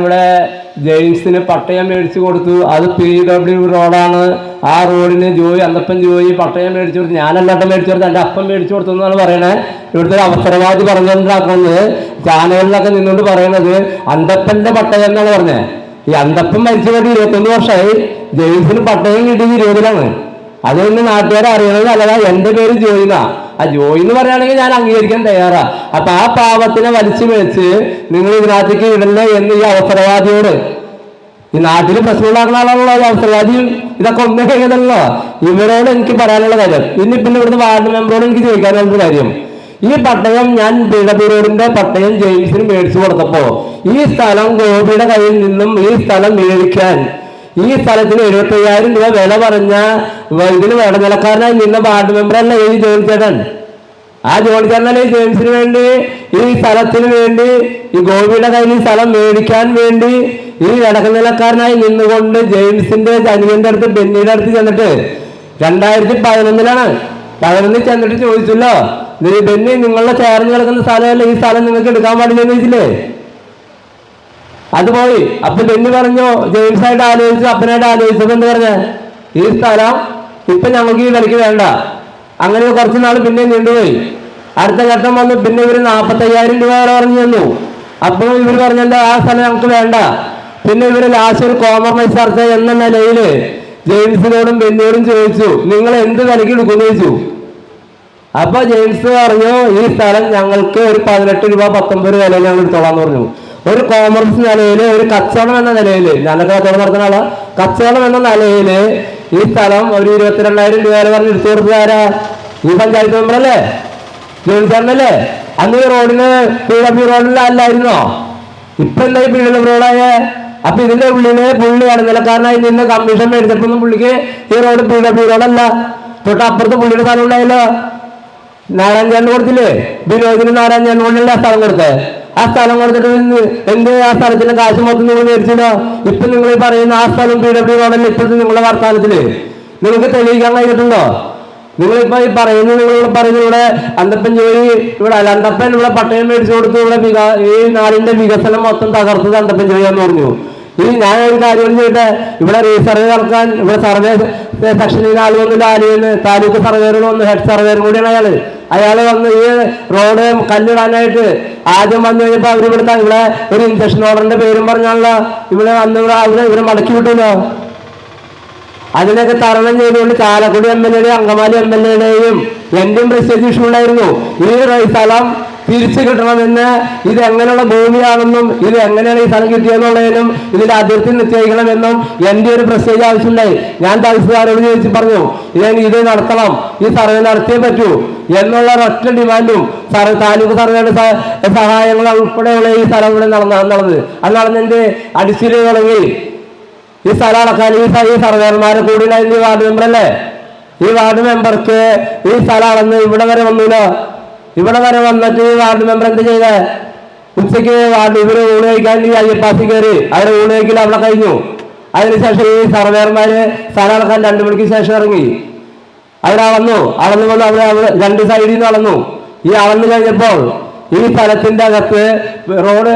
ഇവിടെ ജെയിംസിന് പട്ടയം മേടിച്ചു കൊടുത്തു. അത് പി ഡബ്ല്യു റോഡാണ്. ആ റോഡിന് ജോയി അന്തപ്പൻ ജോയി പട്ടയം മേടിച്ചു കൊടുത്തു. ഞാനല്ലാട്ടം മേടിച്ചു കൊടുത്തു എന്റെ അപ്പം മേടിച്ചു കൊടുത്തു എന്നാണ് പറയണേ. ഇവിടുത്തെ ഒരു അവസരവാദി പറഞ്ഞുകൊണ്ടാക്കുന്നത് ചാനലിലൊക്കെ നിന്നുകൊണ്ട് പറയണത് അന്തപ്പന്റെ പട്ടയം എന്നാണ് പറഞ്ഞത് ഈ അന്തപ്പൻ മരിച്ചു കൊണ്ട് ഇരുപത്തൊന്ന് വർഷമായി ജെയിംസിന് പട്ടയം കിട്ടിയത് ഇരുപതിലാണ്. അതൊന്ന് നാട്ടുകാരെ അറിയണത് നല്ലതാ. എന്റെ പേര് ജോയിന ആ ജോയി എന്ന് പറയുകയാണെങ്കിൽ ഞാൻ അംഗീകരിക്കാൻ തയ്യാറാ. അപ്പൊ ആ പാപത്തിനെ വലിച്ചു വെച്ച് നിങ്ങൾ ഇതിനകത്തേക്ക് ഇടല്ലേ എന്ന് ഈ അവസരവാദിയോട്. ഈ നാട്ടിൽ പ്രശ്നമുണ്ടാക്കുന്ന ആളാണല്ലോ ഈ അവസരവാദി. ഇതൊക്കെ ഒന്നും കഴിഞ്ഞതല്ലോ ഇവരോട് എനിക്ക് പറയാനുള്ള കാര്യം. ഇനി പിന്നെ ഇവിടുന്ന് വാർഡ് മെമ്പറോട് എനിക്ക് ചോദിക്കാനുള്ള കാര്യം. ഈ പട്ടയം ഞാൻ റോഡിന്റെ പട്ടയം ജെയിംസിന് മേടിച്ചു കൊടുത്തപ്പോ ഈ സ്ഥലം ഗോപിയുടെ കയ്യിൽ നിന്നും ഈ സ്ഥലം മേടിക്കാൻ ഈ സ്ഥലത്തിന് എഴുപത്തി അയ്യായിരം രൂപ വില പറഞ്ഞ ഇതിന് നിലക്കാരനായി നിന്ന വാർഡ് മെമ്പറല്ല ഈ ജോലി ചേട്ടൻ. ആ ജോലി ചേട്ടനല്ലേ ഈ ജെയിംസിന് വേണ്ടി? ഈ സ്ഥലത്തിന് വേണ്ടി ഈ ഗോപിയുടെ കയ്യിൽ ഈ സ്ഥലം മേടിക്കാൻ വേണ്ടി ഈ ഇടനിലക്കാരനായി നിന്നുകൊണ്ട് ജെയിംസിന്റെ അനിയന്റെ അടുത്ത് ബെന്നിയുടെ അടുത്ത് ചെന്നിട്ട് രണ്ടായിരത്തി പതിനൊന്നിലാണ്. പതിനൊന്നിൽ ചെന്നിട്ട് ചോദിച്ചല്ലോ "നീ ബെന്നി നിങ്ങളുടെ ചേർന്ന് കിടക്കുന്ന സ്ഥലമല്ല? ഈ സ്ഥലം നിങ്ങൾക്ക് എടുക്കാൻ പാടില്ലെന്ന് ചോദിച്ചില്ലേ? അത് പോയി അപ്പൊ ബെന്നി പറഞ്ഞു? ജെയിംസ് ആയിട്ട് ആലോചിച്ചു അപ്പനായിട്ട് ആലോചിച്ചത് എന്ത് പറഞ്ഞ? ഈ സ്ഥലം ഇപ്പൊ ഞങ്ങൾക്ക് ഈ വിലക്ക് വേണ്ട. അങ്ങനെ കുറച്ച് നാൾ പിന്നെ നീണ്ടുപോയി. അടുത്ത ഘട്ടം വന്നു പിന്നെ ഇവർ നാപ്പത്തി അയ്യായിരം രൂപ വരെ പറഞ്ഞു തന്നു. അപ്പോഴും ഇവർ പറഞ്ഞല്ലോ ആ സ്ഥലം ഞങ്ങൾക്ക് വേണ്ട. പിന്നെ ഇവർ ലാസ്റ്റ് ഒരു കോംപ്രമൈസ് ചർച്ച എന്ന നിലയിൽ ജെയിംസിനോടും ബെന്നിയോടും ചോദിച്ചു നിങ്ങൾ എന്ത് വിലക്ക് എടുക്കുന്നു? ചോദിച്ചു. അപ്പൊ ജെയിംസ് പറഞ്ഞു ഈ സ്ഥലം ഞങ്ങൾക്ക് ഒരു പതിനെട്ട് രൂപ പത്തൊമ്പത് വില ഞങ്ങൾ എടുത്തോളാന്ന് പറഞ്ഞു. ഒരു കോമേഴ്സ് നിലയിൽ ഒരു കച്ചവടം എന്ന നിലയിൽ ഞാനൊക്കെ കച്ചവടം നടത്തുന്ന ആളാ. കച്ചവടം എന്ന നിലയിൽ ഈ സ്ഥലം ഒരു ഇരുപത്തിരണ്ടായിരം രൂപ വരെ പറഞ്ഞ് എടുത്തു കൊടുത്തതാരാ ഈ പഞ്ചായത്ത് മെമ്പറല്ലേ ജോലിച്ചാരനല്ലേ അന്ന് ഈ റോഡിന് പി ഡബ്ല്യു റോഡിലല്ലായിരുന്നോ ഇപ്പൊ എന്താ പി ഡബ്ല്യു റോഡായ അപ്പൊ ഇതിന്റെ ഉള്ളിൽ പുള്ളി ഇടനിലക്കാരനായി നിന്ന് കമ്മീഷൻ മേടിച്ചപ്പോ പുള്ളിക്ക് ഈ റോഡ് പി ഡബ്ല്യു റോഡല്ല തൊട്ട് അപ്പുറത്ത് പുള്ളിയുടെ സ്ഥലം ഉണ്ടായല്ലോ. ചേട്ടൻ കൊടുത്തില്ലേ? ബിനോദിന് നാരായണ കൊണ്ടല്ലേ കൊണ്ടുള്ള സ്ഥലം കൊടുത്തേ. ആ സ്ഥലം കൊടുത്തിട്ട് എന്ത് ആ സ്ഥലത്തിന്റെ കാശ് മൊത്തം നിങ്ങൾ മേടിച്ചില്ലോ? ഇപ്പൊ നിങ്ങൾ പറയുന്ന ആ സ്ഥലം പി ഡബ്ല്യു റോഡല്ലേ ഇപ്പോഴത്തെ നിങ്ങളുടെ വർത്താനത്തിൽ നിങ്ങൾക്ക് തെളിയിക്കാൻ കഴിഞ്ഞിട്ടുണ്ടോ? നിങ്ങളിപ്പോ ഈ പറയുന്നത് നിങ്ങൾ പറയുന്നത് ഇവിടെ അന്തപ്പൻ ജോലി ഇവിടെ അല്ല അന്തപ്പൻ ഇവിടെ പട്ടയം മേടിച്ചു കൊടുത്ത് ഇവിടെ ഈ നാടിന്റെ വികസനം മൊത്തം തകർത്തത് അന്തപ്പൻ ജോലിയാന്ന് പറഞ്ഞു. ഇനി ഞാൻ ഒരു കാര്യം ചെയ്തിട്ട് ഇവിടെ റീസർവേ നടക്കാൻ ഇവിടെ സർവേ സെക്ഷനിൽ ആൾ വന്നില്ല ആലുവന്ന് താലൂക്ക് വന്ന് ഹെഡ് സർവേറും കൂടിയാണ് അയാൾ. അയാൾ വന്ന് ഈ റോഡ് കല്ലിടാനായിട്ട് ആദ്യം വന്നു കഴിഞ്ഞപ്പോ അവർ ഇവിടുത്തെ ഇവിടെ ഒരു ഇൻജക്ഷൻ ഓർഡറിന്റെ പേരും പറഞ്ഞാണല്ലോ. ഇവിടെ വന്ന് ഇവിടെ അവിടെ ഇവരെ മടക്കി വിട്ടല്ലോ അതിനൊക്കെ തരണം ചെയ്തുകൊണ്ട് ചാലക്കുടി എം എൽ എയുടെയും അങ്കമാലി എം എൽ എയുടെയും എന്റെയും പ്രസ്റ്റേജ് ഉണ്ടായിരുന്നു. ഈ സ്ഥലം തിരിച്ചു കിട്ടണമെന്ന് ഇത് എങ്ങനെയുള്ള ഭൂമിയാണെന്നും ഇത് എങ്ങനെയാണ് ഈ സ്ഥലം കിട്ടിയെന്നുള്ളതിനും ഇതിന്റെ അതിർത്തി നിശ്ചയിക്കണമെന്നും എന്റെ ഒരു പ്രസ്റ്റേജ് ആവശ്യമുണ്ടായി ഞാൻ തഹസിൽദാരോട് ചോദിച്ചു പറഞ്ഞു ഞാൻ ഇത് നടത്തണം. ഈ സർവേ നടത്തിയേ പറ്റൂ. എന്നുള്ള ഒറ്റ ഡിമാൻഡും സർവേ താലൂക്ക് സർവേയുടെ സഹായങ്ങൾ ഉൾപ്പെടെയുള്ള ഈ സ്ഥലം ഇവിടെ നടന്ന നടന്നത്. അത് നടന്നതിന്റെ അടിസ്ഥിതി തുടങ്ങി. ഈ സ്ഥലം അളക്കാൻ ഈ ഈ സർവേർമാരെ കൂടി ഈ വാർഡ് മെമ്പർ അല്ലേ ഈ വാർഡ് മെമ്പർക്ക് ഈ സ്ഥലം അളന്ന് ഇവിടെ വരെ വന്നില്ല ഇവിടെ വരെ വന്നിട്ട് വാർഡ് മെമ്പർ എന്ത് ചെയ്തേ? ഉച്ചയ്ക്ക് വാർഡ് ഇവർ ഊണ് കഴിക്കാൻ അയ്യപ്പാസി കയറി അവരെ ഊണ് കഴിക്കൽ അവിടെ കഴിഞ്ഞു. അതിനുശേഷം ഈ സർവേർമാര് സ്ഥലം അളക്കാൻ രണ്ടു മണിക്ക് ശേഷം ഇറങ്ങി. അവിടെ അളന്നു. അളന്നു വന്ന് അവിടെ രണ്ട് സൈഡിൽ നിന്ന് അളന്നു. ഈ അളന്നു കഴിഞ്ഞപ്പോൾ ഈ സ്ഥലത്തിന്റെ അകത്ത് റോഡ്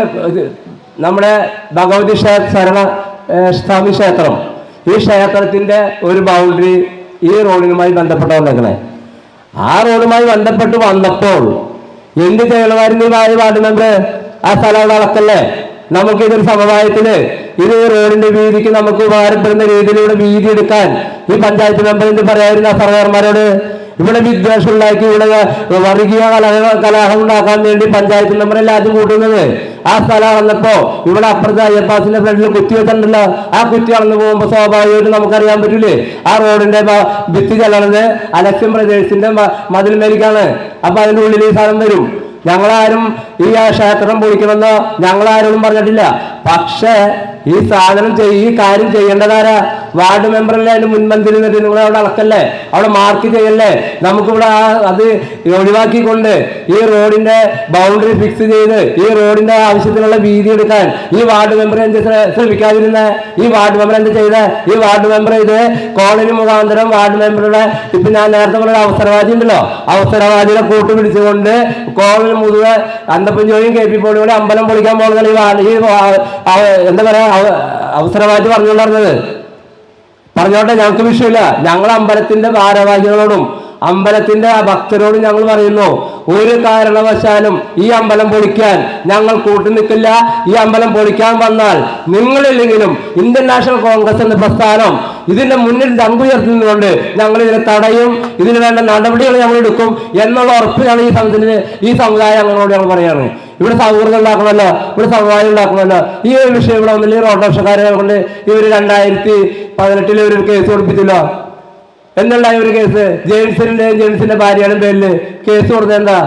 നമ്മുടെ ഭഗവതി ശരണ സ്വാമി ക്ഷേത്രം. ഈ ക്ഷേത്രത്തിന്റെ ഒരു ബൗണ്ടറി ഈ റോഡിനുമായി ബന്ധപ്പെട്ട് വന്നേക്കണേ ആ റോഡുമായി ബന്ധപ്പെട്ട് വന്നപ്പോൾ എന്ത് ചെയ്യണമായിരുന്നു ഈ വാർഡ് വാർഡ് ആ സ്ഥലം അവിടെ അളക്കല്ലേ? നമുക്ക് ഇതൊരു സമവായത്തിൽ ഇത് റോഡിന്റെ വീതിക്ക് നമുക്ക് ഉപകാരപ്പെടുന്ന രീതിയിലൂടെ വീതി എടുക്കാൻ ഈ പഞ്ചായത്ത് മെമ്പർ എന്ത് പറയായിരുന്നു ആ സർവേർമാരോട് ഇവിടെ വിദ്വേഷം ഉണ്ടാക്കി ഇവിടെ വർഗീയ കലഹ കലാഹം ഉണ്ടാക്കാൻ വേണ്ടി പഞ്ചായത്തിൽ മെമ്പറല്ല അത് കൂട്ടുന്നത്. ആ സ്ഥലം വന്നപ്പോ ഇവിടെ അപ്പുറത്തെ അയ്യപ്പാസിന്റെ ഫ്രണ്ടിൽ കുത്തി വെച്ചിട്ടുണ്ടല്ലോ. ആ കുത്തി അളന്നു പോകുമ്പോ സ്വാഭാവികമായിട്ട് നമുക്കറിയാൻ പറ്റൂലേ. ആ റോഡിന്റെ ഭിത്തി ചെല്ലണത് അലക്ഷ്യം മ- മതിൽ മേലിക്കാണ്. അപ്പൊ അതിന്റെ ഉള്ളിൽ ഈ സ്ഥലം വരും. ഞങ്ങളാരും ഈ ക്ഷേത്രം പൊളിക്കണമെന്ന് ഞങ്ങളാരോടും പറഞ്ഞിട്ടില്ല. പക്ഷേ ഈ സാധനം ഈ കാര്യം ചെയ്യേണ്ടതാരാ? വാർഡ് മെമ്പറല്ലേ? അതിന് മുൻപന്തിൽ നിന്നിട്ട് നിങ്ങൾ അവിടെ അളക്കല്ലേ? അവിടെ മാർക്ക് ചെയ്യല്ലേ? നമുക്കിവിടെ ആ അത് ഒഴിവാക്കിക്കൊണ്ട് ഈ റോഡിന്റെ ബൗണ്ടറി ഫിക്സ് ചെയ്ത് ഈ റോഡിന്റെ ആവശ്യത്തിനുള്ള വീതി എടുക്കാൻ ഈ വാർഡ് മെമ്പർ എന്ത് ശ്ര- ശ്രമിക്കാതിരുന്ന? ഈ വാർഡ് മെമ്പർ എന്ത് ചെയ്ത? ഈ വാർഡ് മെമ്പർ ഇത് കോളനി മുഖാന്തരം വാർഡ് മെമ്പറുടെ ഇപ്പൊ ഞാൻ നേരത്തെ പറഞ്ഞ അവസരവാദി ഉണ്ടല്ലോ. അവസരവാദിയുടെ കൂട്ടുപിടിച്ചുകൊണ്ട് കോളനി മുഴുവൻ അന്തപ്പഞ്ചോയും കെ പി പോളിയും കൂടി അമ്പലം പൊളിക്കാൻ പോകുന്ന ഈ വാ- ഈ വാ- അവ- എന്താ പറയാ അവസരമായിട്ട് പറഞ്ഞുകൊണ്ടിരുന്നത് പറഞ്ഞോട്ടെ ഞങ്ങൾക്ക് വിഷയമില്ല. ഞങ്ങൾ അമ്പലത്തിന്റെ ഭാരവാഹികളോടും അമ്പലത്തിന്റെ ഭക്തരോടും ഞങ്ങൾ പറയുന്നു. ഒരു കാരണവശാലും ഈ അമ്പലം പൊളിക്കാൻ ഞങ്ങൾ കൂട്ടുനിൽക്കില്ല ഈ അമ്പലം പൊളിക്കാൻ വന്നാൽ നിങ്ങളില്ലെങ്കിലും ഇന്ത്യൻ നാഷണൽ കോൺഗ്രസ് എന്ന പ്രസ്ഥാനം ഇതിന്റെ മുന്നിൽ ദമ്പുയർത്തുന്നതുകൊണ്ട് ഞങ്ങൾ ഇതിനെ തടയും. ഇതിന് വേണ്ട നടപടികൾ ഞങ്ങൾ എടുക്കും എന്നുള്ള ഉറപ്പിലാണ് ഈ സമയത്തിന് ഈ സമുദായം ഞങ്ങളോട് ഞങ്ങൾ പറയാണ്. ഇവിടെ സൗഹൃദം ഉണ്ടാക്കണമല്ലോ ഇവിടെ സമുദായം ഉണ്ടാക്കണമല്ലോ. ഈ ഒരു വിഷയം ഇവിടെ വന്നില്ല ഈ ഓട്ടോറിക്ഷക്കാരെ കൊണ്ട് ഇവർ രണ്ടായിരത്തി പതിനെട്ടിൽ ഒരു കേസ് കൊടുപ്പിച്ചല്ലോ എന്തുണ്ടായ ഒരു കേസ് ജെയിംസിന്റെയും ജെയിംസിന്റെ ഭാര്യയുടെ പേരിൽ കേസ് കൊടുത്തത് എന്താ?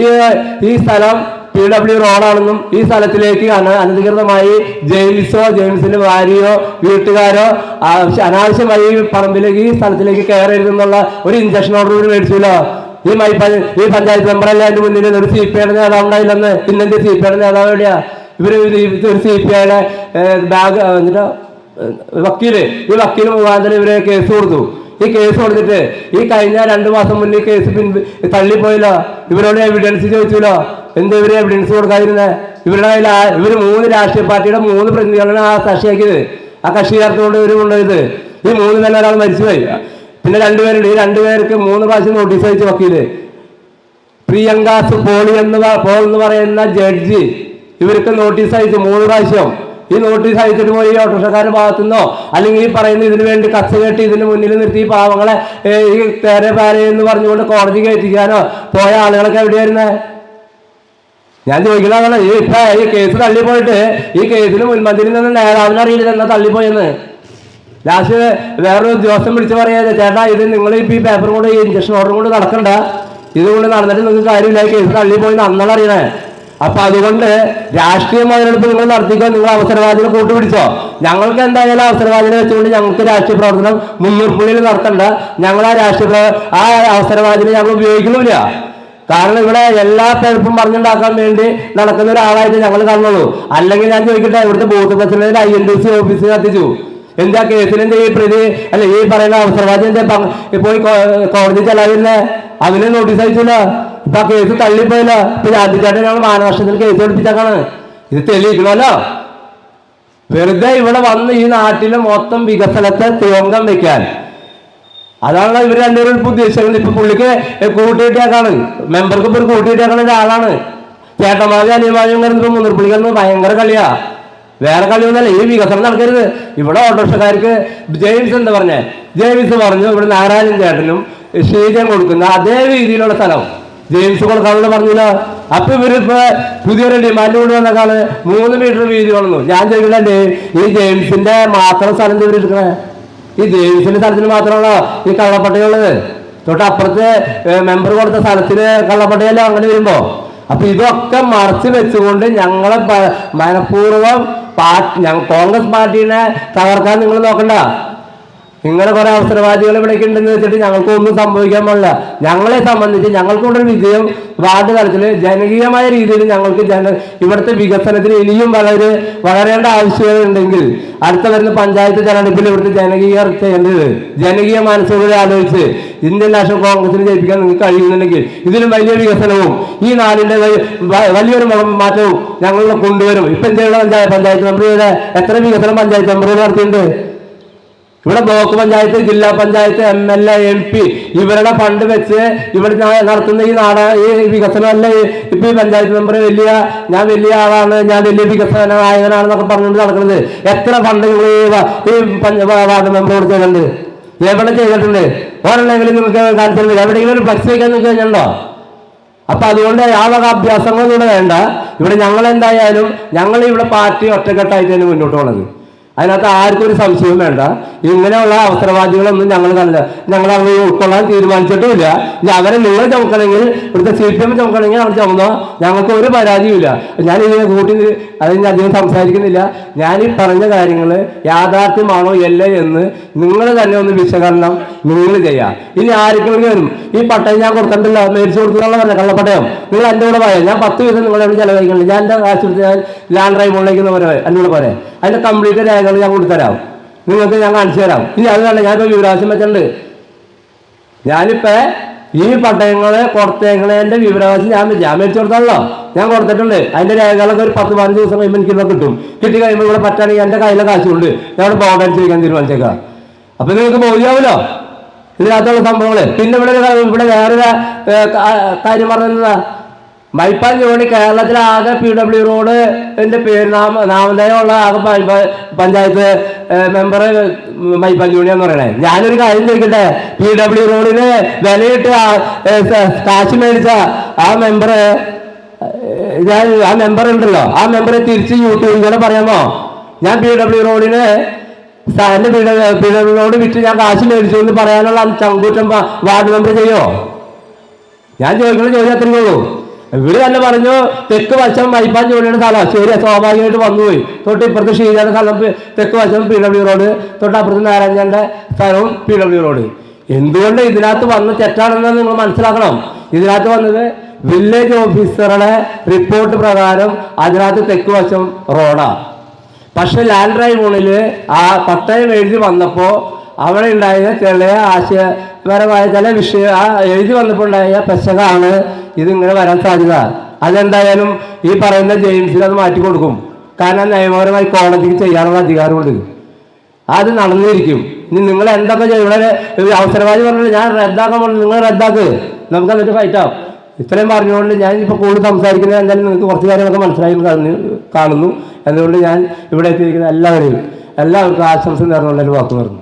ഈ ഈ സ്ഥലം പി ഡബ്ല്യു റോഡാണെന്നും ഈ സ്ഥലത്തിലേക്ക് അനധികൃതമായി ജെയിംസോ ജെയിംസിന്റെ ഭാര്യയോ വീട്ടുകാരോ അനാവശ്യമായി പറമ്പിലേക്ക് ഈ സ്ഥലത്തിലേക്ക് കയറരുതെന്നുള്ള ഒരു ഇഞ്ചക്ഷൻ ഓർഡർ കൂടി മേടിച്ചല്ലോ ഈ മൈ ഈ പഞ്ചായത്ത് മെമ്പറല്ല അതിന്റെ മുന്നിൽ ഒരു സി പി ഐയുടെ നേതാവ് ഉണ്ടായില്ലെന്ന് ഇന്നെന്റെ സി പി ഐയുടെ നേതാവ് എവിടെയാ? ഇവർ ഒരു സി പി ഐയുടെ ബാഗ് വക്കീൽ. ഈ വക്കീൽ മുഖാന്തരം ഇവരെ കേസ് കൊടുത്തു. ഈ കേസ് കൊടുത്തിട്ട് ഈ കഴിഞ്ഞ രണ്ട് മാസം മുന്നേ ഈ കേസ് പിൻ തള്ളിപ്പോയില്ല. ഇവരോട് എവിഡൻസ് ചോദിച്ചില്ല എന്താ ഇവർ എവിഡൻസ് കൊടുക്കാതിരുന്നേ? ഇവരുടെ കയ്യിൽ ഇവർ മൂന്ന് രാഷ്ട്രീയ പാർട്ടിയുടെ മൂന്ന് പ്രതിനിധികളാണ് ആ കക്ഷിയാക്കിയത്. ആ കക്ഷി ചേർത്തുകൊണ്ട് ഇവർ കൊണ്ടുപോയത്. ഈ മൂന്ന് തന്നെ ഒരാൾ മരിച്ചുപോയി. പിന്നെ രണ്ടുപേരുണ്ട്. ഈ രണ്ടുപേർക്ക് മൂന്ന് പ്രാവശ്യം നോട്ടീസ് അയച്ചു വക്കീൽ. പ്രിയങ്കാസ് പോളി എന്ന് പോൾ എന്ന് പറയുന്ന ജഡ്ജി ഇവർക്ക് നോട്ടീസ് അയച്ചു മൂന്ന് പ്രാവശ്യം. ഈ നോട്ടീസ് അയച്ചിട്ട് പോയി ഈ ഓട്ടോറിക്ഷക്കാരുടെ ഭാഗത്തുനിന്നോ അല്ലെങ്കിൽ ഈ പറയുന്ന ഇതിനു വേണ്ടി കത്ത് കെട്ടി ഇതിന് മുന്നിൽ നിർത്തി പാവങ്ങളെ ഈ തേരെ പാരെ എന്ന് പറഞ്ഞുകൊണ്ട് കോടതി കയറ്റിക്കാനോ പോയ ആളുകളൊക്കെ എവിടെയായിരുന്നേ? ഞാൻ ചോദിക്കുന്നതാണ് ഈ ഇപ്പൊ ഈ കേസ് തള്ളിപ്പോയിട്ട് ഈ കേസിന് മുൻപന്തിയിൽ നിന്ന് നേതാവിനെ അറിയില്ല എന്നാ തള്ളിപ്പോയെന്ന്. ലാസ്റ്റ് വേറൊരു ഉദ്യോഗസ്ഥൻ വിളിച്ച് പറയാതെ ചേട്ടാ ഇത് നിങ്ങൾ ഇപ്പൊ ഈ പേപ്പർ കൊണ്ട് ഇഞ്ചക്ഷൻ ഓർഡർ കൊണ്ട് നടക്കണ്ട. ഇതുകൊണ്ട് നടന്നിട്ട് നിങ്ങൾക്ക് കാര്യമില്ല ഈ കേസ് തള്ളിപ്പോയി അന്നാണ് അറിയണേ. അപ്പൊ അതുകൊണ്ട് രാഷ്ട്രീയ മുതലെടുപ്പ് നിങ്ങൾ നടത്തിക്കോ നിങ്ങൾ അവസരവാദിനെ കൂട്ടുപിടിച്ചോ. ഞങ്ങൾക്ക് എന്തായാലും അവസരവാദിനെ വെച്ചുകൊണ്ട് ഞങ്ങൾക്ക് രാഷ്ട്രീയ പ്രവർത്തനം മുന്നൂർപ്പുള്ളിയിൽ നടത്തണ്ട ഞങ്ങൾ ആ രാഷ്ട്രീയ ആ അവസരവാദിനെ ഞങ്ങൾ ഉപയോഗിക്കുന്നില്ല കാരണം ഇവിടെ എല്ലാ തെരപ്പും പറഞ്ഞുണ്ടാക്കാൻ വേണ്ടി നടക്കുന്ന ഒരാളായിട്ട് ഞങ്ങൾ കാണുന്നുള്ളൂ. അല്ലെങ്കിൽ ഞാൻ ചോദിക്കട്ടെ ഇവിടുത്തെ booth president I N D C ഓഫീസിൽ കത്തിച്ചു. എന്താ കേസിലെന്റെ ഈ പ്രതി അല്ല ഈ പറയുന്ന അവസരവാദി എന്താ പോയി കോടതി ചെലവില്ലേ അതിന് നോട്ടീസ് അയച്ചില്ല. ഇപ്പൊ ആ കേസ് തള്ളിപ്പോയല്ലോ. ഇപ്പൊ രാജ്യചേട്ടൻ ഞങ്ങൾ മാനനഷ്ടത്തിൽ കേസ് പഠിപ്പിച്ചേക്കാണ് ഇത് തെളിയിക്കണമല്ലോ. വെറുതെ ഇവിടെ വന്ന് ഈ നാട്ടിലെ മൊത്തം വികസനത്തെ തിളങ്കം വെക്കാൻ. അതാണല്ലോ ഇവർ രണ്ടുപേരും ഇപ്പൊ ഉദ്ദേശിക്കുന്നത് ഇപ്പൊ പുള്ളിക്ക് കൂട്ടിയിട്ടേക്കാണ് മെമ്പർക്ക് ഇപ്പൊ കൂട്ടിയിട്ടേക്കണ ഒരാളാണ് ചേട്ടന്മാരും അനിയന്മാരും ഇപ്പൊ മുന്നിർപ്പിളിക്കുന്ന ഭയങ്കര കളിയാ. വേറെ കളിയൊന്നല്ല ഈ വികസനം നടക്കരുത്. ഇവിടെ ഓട്ടോറിക്ഷക്കാർക്ക് ജെയിംസ് എന്താ പറഞ്ഞേ? ജെയിംസ് പറഞ്ഞു ഇവിടെ നാരായണൻ ചേട്ടനും ശ്രീജൻ കൊടുക്കുന്ന അതേ രീതിയിലുള്ള സ്ഥലം. ജെയിംസ് കൊടുക്കാനുള്ള പറഞ്ഞില്ല. അപ്പൊ ഇവരിപ്പോ പുതിയൊരു ഡിമാൻഡ് കൊണ്ടുവന്നേക്കാണ് മൂന്ന് മീറ്റർ വീതി വന്നു ഞാൻ ചോദിക്കണ്ടേ ഈ ജെയിംസിന്റെ മാത്രം സ്ഥലം ഇവർ ഈ ജെയിംസിന്റെ സ്ഥലത്തിന് മാത്രമാണോ ഈ കള്ളപ്പട്ടയുള്ളത്? തൊട്ട് അപ്പുറത്ത് മെമ്പർ കൊടുത്ത സ്ഥലത്തിന് കള്ളപ്പട്ടയല്ലോ അങ്ങനെ വരുമ്പോ? അപ്പൊ ഇതൊക്കെ മറച്ചു വെച്ചുകൊണ്ട് ഞങ്ങളെ മനഃപൂർവം പാർട്ടി കോൺഗ്രസ് പാർട്ടീനെ തകർക്കാൻ നിങ്ങൾ നോക്കണ്ട. ഇങ്ങനെ കുറെ അവസരവാദികൾ ഇവിടേക്ക് ഉണ്ടെന്ന് വെച്ചിട്ട് ഞങ്ങൾക്ക് ഒന്നും സംഭവിക്കാൻ പാടില്ല. ഞങ്ങളെ സംബന്ധിച്ച് ഞങ്ങൾക്കുള്ള വിജയം വാർഡ് തലത്തിൽ ജനകീയമായ രീതിയിൽ ഞങ്ങൾക്ക് ജന ഇവിടുത്തെ വികസനത്തിന് ഇനിയും വളരെ വളരേണ്ട ആവശ്യകത ഉണ്ടെങ്കിൽ അടുത്ത വരുന്ന പഞ്ചായത്ത് തെരഞ്ഞെടുപ്പിൽ ഇവിടുത്തെ ജനകീയ ചെയ്യേണ്ടത് ജനകീയ മനസ്സോടെ ആലോചിച്ച് ഇന്ത്യൻ നാഷണൽ കോൺഗ്രസിന് ജയിപ്പിക്കാൻ നിങ്ങൾക്ക് കഴിയുന്നുണ്ടെങ്കിൽ ഇതിലും വലിയ വികസനവും ഈ നാടിന്റെ വലിയൊരു മാറ്റവും ഞങ്ങൾ കൊണ്ടുവരും. ഇപ്പൊ എന്തെയുള്ള പഞ്ചായത്ത് പഞ്ചായത്ത് എത്ര വികസനം പഞ്ചായത്ത് മെമ്പറുകൾ നടത്തിയിട്ടുണ്ട്? ഇവിടെ ബ്ലോക്ക് പഞ്ചായത്ത് ജില്ലാ panchayat M L A M P ഇവരുടെ ഫണ്ട് വെച്ച് ഇവിടെ ഞാൻ നടത്തുന്ന ഈ നാട ഈ വികസനമല്ല. ഇപ്പൊ ഈ പഞ്ചായത്ത് മെമ്പർ വലിയ ഞാൻ വലിയ ആളാണ്. ഞാൻ വലിയ വികസന നായകനാണെന്നൊക്കെ പറഞ്ഞുകൊണ്ട് നടക്കുന്നത് എത്ര ഫണ്ട് നിങ്ങൾ ഈ വാർഡ് മെമ്പറോട് ചെയ്തിട്ടുണ്ട്? എവിടെ ചെയ്തിട്ടുണ്ട്? ഒരെണ്ണെങ്കിലും നിങ്ങൾക്ക് കാണിച്ചിട്ടുണ്ട് എവിടെയെങ്കിലും ഒരു ഫ്ലക്സ് വയ്ക്കാൻ നിങ്ങൾക്ക് കഴിഞ്ഞുണ്ടോ? അപ്പൊ അതുകൊണ്ട് ആ വക അഭ്യാസങ്ങളൊന്നും ഇവിടെ വേണ്ട. ഇവിടെ ഞങ്ങൾ എന്തായാലും ഞങ്ങൾ ഇവിടെ പാർട്ടി ഒറ്റക്കെട്ടായിട്ട് തന്നെ മുന്നോട്ട് പോണത്. അതിനകത്ത് ആർക്കും ഒരു സംശയവും വേണ്ട. ഇങ്ങനെയുള്ള അവസരവാദികളൊന്നും ഞങ്ങൾ കണ്ടില്ല. ഞങ്ങൾ അവരെ ഉൾക്കൊള്ളാൻ തീരുമാനിച്ചിട്ടുമില്ല. ഇനി അവരെ നിങ്ങൾ ചുമക്കണമെങ്കിൽ ഇവിടുത്തെ സി പി എം ചുമക്കണമെങ്കിൽ അവർ ചുമന്നോ ഞങ്ങൾക്ക് ഒരു പരാതിയുമില്ല. ഞാൻ ഇതിനെ കൂട്ടി അതിന് അധികം സംസാരിക്കുന്നില്ല. ഞാൻ ഈ പറഞ്ഞ കാര്യങ്ങൾ യാഥാർത്ഥ്യമാണോ അല്ല എന്ന് നിങ്ങൾ തന്നെ ഒന്ന് വിശകലനം നിങ്ങൾ ചെയ്യാം. ഇനി ആർക്കെങ്കിലും വരും. ഈ പട്ടയം ഞാൻ കൊടുത്തിട്ടില്ല. മേടിച്ചു കൊടുത്തിട്ടുള്ള പറഞ്ഞ കള്ളപ്പട്ടയം. നിങ്ങൾ എന്റെ കൂടെ പറയാം ഞാൻ പത്ത് ദിവസം നിങ്ങളെ ചിലവഴിക്കുന്നുണ്ട്. ഞാൻ എന്റെ ആശുപത്രി ഞാൻ ലാൻഡ് ഡ്രൈവ് പോലെ പറയാം എന്നോട് പറയാം അതിന്റെ കംപ്ലീറ്റ് രേഖകൾ ഞാൻ കൊടുത്തരാം. നിങ്ങൾക്ക് ഞാൻ കാണിച്ചു തരാം. ഇനി അത് വേണ്ട ഞാനിപ്പോൾ വിവരാവശ്യം വെച്ചിട്ടുണ്ട്. ഞാനിപ്പോ ഈ പട്ടയങ്ങളെ കൊടുത്തേക്കണേന്റെ വിവരാവകാശം ഞാൻ ഞാൻ മേടിച്ചു കൊടുത്താണല്ലോ. ഞാൻ കൊടുത്തിട്ടുണ്ട്. അതിന്റെ രേഖകളൊക്കെ ഒരു പത്ത് പതിനഞ്ച് ദിവസം കഴിയുമ്പോൾ എനിക്കിവിടെ കിട്ടും. കിട്ടി കഴിയുമ്പോൾ ഇവിടെ പറ്റുകയാണെങ്കിൽ എന്റെ കയ്യിലെ കാശുണ്ട്. ഞാൻ ബോർഡ് അടിച്ചിരിക്കാൻ തീരുമാനിച്ചേക്കാം. അപ്പൊ നിങ്ങൾക്ക് ബോധ്യാവൂലോ? ഇതിനകത്തുള്ള സംഭവങ്ങൾ. പിന്നെ ഇവിടെ ഇവിടെ വേറൊരു കാര്യം പറഞ്ഞതാ മൈപ്പാൻ ജോണി കേരളത്തിലെ ആകെ പി ഡബ്ല്യു റോഡ് എന്റെ പേര് നാമ നാമധേയമുള്ള ആകെ പഞ്ചായത്ത് മെമ്പർ മൈപ്പാൽ ജോണി എന്ന് പറയണേ. ഞാനൊരു കാര്യം ചോദിക്കട്ടെ? പി ഡബ്ല്യു റോഡിന് വിലയിട്ട് കാശ് മേടിച്ച ആ മെമ്പർ ഞാൻ ആ മെമ്പർ ഉണ്ടല്ലോ. ആ മെമ്പറെ തിരിച്ച് യൂട്യൂബിലൂടെ പറയാമോ? ഞാൻ പി ഡബ്ല്യു റോഡിന് എന്റെ പി ഡബ്ല്യു റോഡ് വിറ്റ് ഞാൻ കാശ് മേടിച്ചു എന്ന് പറയാനുള്ള ചങ്കൂറ്റം വാർഡ് മെമ്പർ ചെയ്യോ? ഞാൻ ചോദിക്കുന്ന ചോദ്യം അത്രയേ ഉള്ളൂ. ഇവർ തന്നെ പറഞ്ഞു തെക്ക് വശം വൈപ്പാൻ ജോലിയുടെ സ്ഥലം. ശരി സ്വാഭാവികമായിട്ട് വന്നുപോയി. തൊട്ട് ഇപ്പുറത്ത് ഷീജയുടെ സ്ഥലം തെക്ക് വശം പി ഡബ്ല്യു റോഡ് തൊട്ട് അപ്പുറത്ത് നാരായണന്റെ സ്ഥലവും പി ഡബ്ല്യു റോഡ്. എന്തുകൊണ്ട് ഇതിനകത്ത് വന്ന് തെറ്റാണെന്ന് നിങ്ങൾ മനസ്സിലാക്കണം? ഇതിനകത്ത് വന്നത് വില്ലേജ് ഓഫീസറുടെ റിപ്പോർട്ട് പ്രകാരം അതിനകത്ത് തെക്ക് വശം റോഡാണ് പക്ഷെ ലാൻഡ് ട്രൈബ്യൂണൽ ആ പട്ടയം എഴുതി വന്നപ്പോൾ അവിടെ ഉണ്ടായ ചില ആശയപരമായ ചില വിഷയ ആ എഴുതി വന്നപ്പോൾ ഉണ്ടായ പെശകാണ് ഇതിങ്ങനെ വരാൻ സാധ്യത. അതെന്തായാലും ഈ പറയുന്ന ജെയിംസിന് അത് മാറ്റി കൊടുക്കും. കാരണം നിയമപരമായി കോടതിക്ക് ചെയ്യാനുള്ള അധികാരമുണ്ട്. അത് നടന്നിരിക്കും. ഇനി നിങ്ങൾ എന്തൊക്കെ ഇവിടെ അവസരവാദി പറഞ്ഞില്ല ഞാൻ റദ്ദാക്കാൻ പറഞ്ഞു നിങ്ങൾ റദ്ദാക്ക്. നമുക്ക് എന്നിട്ട് ഫൈറ്റാവും ഇത്രയും പറഞ്ഞുകൊണ്ട് ഞാൻ ഇപ്പോൾ കൂടുതൽ സംസാരിക്കുന്നത് എന്തായാലും നിങ്ങൾക്ക് കുറച്ച് കാര്യങ്ങളൊക്കെ മനസ്സിലായി കാണുന്നു അതുകൊണ്ട് ഞാൻ ഇവിടെ എത്തിയിരിക്കുന്ന എല്ലാവരെയും എല്ലാവർക്കും ആശംസ നേർന്നുള്ളൊരു വാക്ക് പറഞ്ഞു.